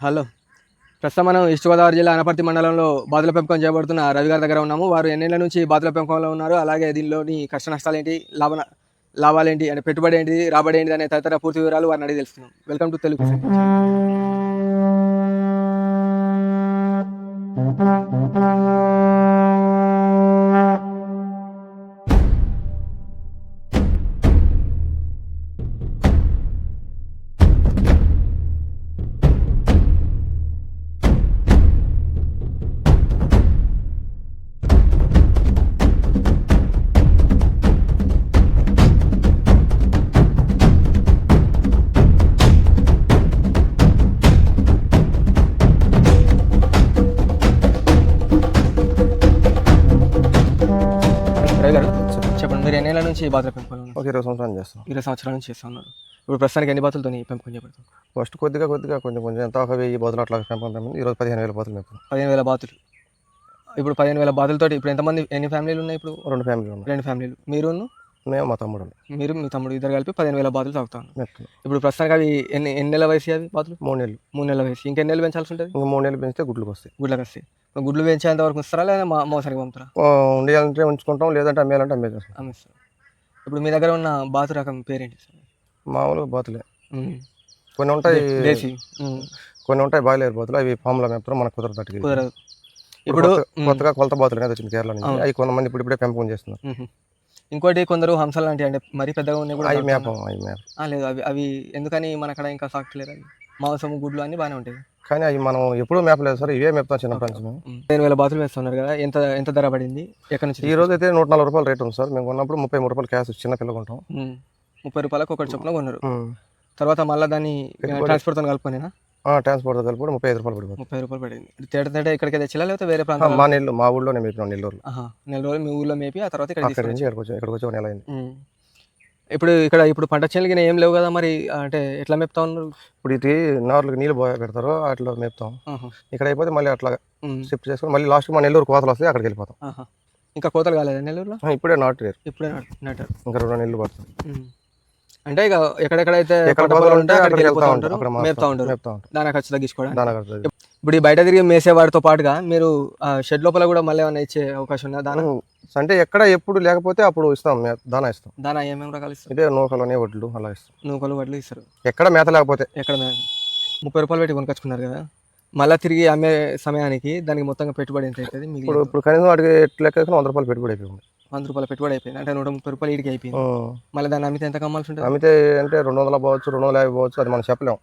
Hello. ప్రస్తుతం మనం east Godavari జిల్లా అనపర్తి మండలంలో బాతుల పెంపకం చేయబడుతున్న రవి గారి దగ్గర ఉన్నాము. వారు ఎన్నేళ్ళ నుంచి బాతుల పెంపకంలో ఉన్నారు. అలాగే దీనిలోని కష్ట నష్టాలు ఏంటి లాభ లాభాలు ఏంటి అంటే పెట్టుబడి ఏంటి రాబడి ఏంటి అనే తదితర పూర్తి వివరాలు వారిని అడిగి తెలుస్తున్నాం వెల్కమ్ టు తెలుగు Present. మీరు నుంచి బాతుల పెంపకంలో ఉన్నారు ఒక ఇరవై సంవత్సరాలు చేస్తాం. ఇరవై సంవత్సరాల నుంచి చేస్తూ ఉన్నారు ఇప్పుడు ప్రస్తుతానికి ఎన్ని బాతులతో పెంపకం చేయబడుతుంది ఫస్ట్ కొద్దిగా కొద్దిగా కొంచెం కొంచెం ఎంత ఒక వెయ్యి బదులు అట్లా పెంపకం ఈరోజు పదిహేను వేల బదులు పెంపకం పదిహేను వేల బాతులు. ఇప్పుడు పదిహేను వేల బాతులతోటి ఇప్పుడు ఎంతమంది ఎన్ని ఫ్యామిలీలు ఉన్నాయి ఇప్పుడు? రెండు ఫ్యామిలీలు ఉన్నాయి. రెండు ఫ్యామిలీలు. మీరును? మేము మా తమ్ముడు. మీరు మీ తమ్ముడు ఇద్దరు కలిపి పదిహేను వేల బాతులు తాగుతాను ఇప్పుడు ప్రస్తుతానికి అవి ఎన్ని ఎన్ని నెలల వయసు అవి బాతులు? మూడు నెలలు. మూడు నెలల వయసు. ఇంకెన్ని నెలలు పెంచాల్సి ఉంటుంది? ఇంకా మూడు నెలలు పెంచితే గుడ్లకు వస్తాయి. గుడ్లకు వస్తాయి. గుడ్లు పెంచేంత వరకు ఇస్తారా లేదా మా మోసరికి పంపుతారా? ఆ, ఉండేయాలంటే ఉంచుకుంటాం లేదంటే అమ్మేయాలంటే అమ్మేస్తాం అమ్మిస్తారు. ఇప్పుడు మీ దగ్గర ఉన్న బాతు రకం పేరేంటి సార్? మామూలుగా బాతులే. కొన్ని ఉంటాయి దేశీ. కొన్ని ఉంటాయి బాయిలేరు బాతులు అవి పాముల మేపుతారు మనకు కుదరదు కుదరదు. ఇప్పుడు ఇప్పుడు కొత్త- కొత్తగా కొలత బాతులు అనేది వచ్చింది కేరళ నుంచి. అవి కొంతమంది ఇప్పుడు ఇప్పుడే పెంపకం చేస్తున్నారు. ఇంకోటి కొందరు హంసలు లాంటివి అంటే మరీ పెద్దగా ఉన్నాయి కూడా అవి. మేపం అవి మేపం. లేదు అవి అవి ఎందుకని మన అక్కడ ఇంకా సాగుతలేరు అవి మాంసం గుడ్లు అన్ని బాగానే ఉంటాయి. కానీ అవి మనం ఎప్పుడూ మేపలేదు సార్. ఇవే మేపుతాం చిన్నప్పటి నుంచి మేము. పదిహేను వేల బాతులు వేస్తున్నారు కదా ఎంత ఎంత ధర పడింది? ఎక్కడి నుంచి ఈ రోజు అయితే నూట నలభై రూపాయలు రేట్ ఉంది సార్. మేము కొన్నప్పుడు ముప్పై మూడు రూపాయలు క్యాష్ చిన్న పిల్లలు ఉమ్. ముప్పై రూపాయలకు ఒకటి చొప్పున కొన్నారు. తర్వాత మళ్ళీ దాన్ని. ట్రాన్స్పోర్ట్తో కలుపుకొనేనా? ఆ, ట్రాన్స్పోర్ట్ కలిపి ముప్పై ఐదు రూపాయలు పడిపోతుంది. ముప్పై రూపాయలు పడింది. తేట తేట ఇక్కడికి తెచ్చిలా లేకపోతే వేరే ప్రాంతం మా నెల్లు మా ఊళ్ళోనే మేపినాం నెల్లూరు నెల రోజులు మీ ఊర్లో మేపి ఆ తర్వాత ఇక్కడ నుంచి ఇక్కడికి వచ్చి ఇక్కడికి వచ్చి ఒక నెల అయింది. ఇప్పుడు ఇక్కడ ఇప్పుడు పంట చేనులకి ఏం లేవు కదా మరి అంటే ఎట్లా మేపుతా ఉన్నారు ఇప్పుడు ఇది నార్లకు నీళ్ళు పోయ పెడతారు అట్లా మేపుతాం. ఇక్కడ అయిపోతే మళ్ళీ అట్లా. షిఫ్ట్ చేసుకొని మళ్ళీ లాస్ట్ మా నెల్లూరు కోతలు వస్తాయి అక్కడికి వెళ్ళిపోతాం. ఇంకా కోతలు కాలేదా నెల్లూరులో? ఇప్పుడే నాటు లేరు ఇప్పుడే నాట- నాటారు. ఇంకా రెండు నెలలు పడుతుంది. అంటే ఇక ఎక్కడెక్కడైతే ఎక్కడ కోతలు అక్కడికి వెళ్ళిపోతా ఉంటారు మేపుతా ఉంటారు. మేపుతా దాని ఖర్చు తగ్గించుకోవడానికి ఇప్పుడు ఈ బయట తిరిగి మేసే వాటితో పాటుగా మీరు షెడ్ లోపల కూడా మళ్ళీ ఏమైనా ఇచ్చే అవకాశం ఉందా దానా? అంటే ఎక్కడ ఎప్పుడు లేకపోతే అప్పుడు ఇస్తాం దానా ఇస్తాం. దానా ఏమేమి రకాలు ఇస్తారు? ఇదే నూకలని వడ్లు అలా ఇస్తాం. నూకలు వడ్లు ఇస్తారు. ఎక్కడ మేత లేకపోతే. ఎక్కడ ముప్పై రూపాయలు పెట్టి కొనుకొచ్చుకున్నారు కదా. మళ్ళీ తిరిగి అమ్మే సమయానికి దానికి మొత్తంగా పెట్టుబడి ఎంత అవుతుంది ఇప్పుడు మిగిలిన ఇప్పుడు కనీసం వాటికి ఎట్లా లెక్క వంద రూపాయలు పెట్టుబడి అయిపోయింది. వంద రూపాయల పెట్టుబడి అయిపోయింది. అంటే నూట ముప్పై రూపాయలు ఇడికి అయిపోయింది. మళ్ళీ దాన్ని అమ్మితే ఎంత కమ్మాల్సి ఉంటుంది? అమ్మితే అంటే రెండు వందల పోవచ్చు రెండు వందల యాభై పోవచ్చు అది మనం చెప్పలేం.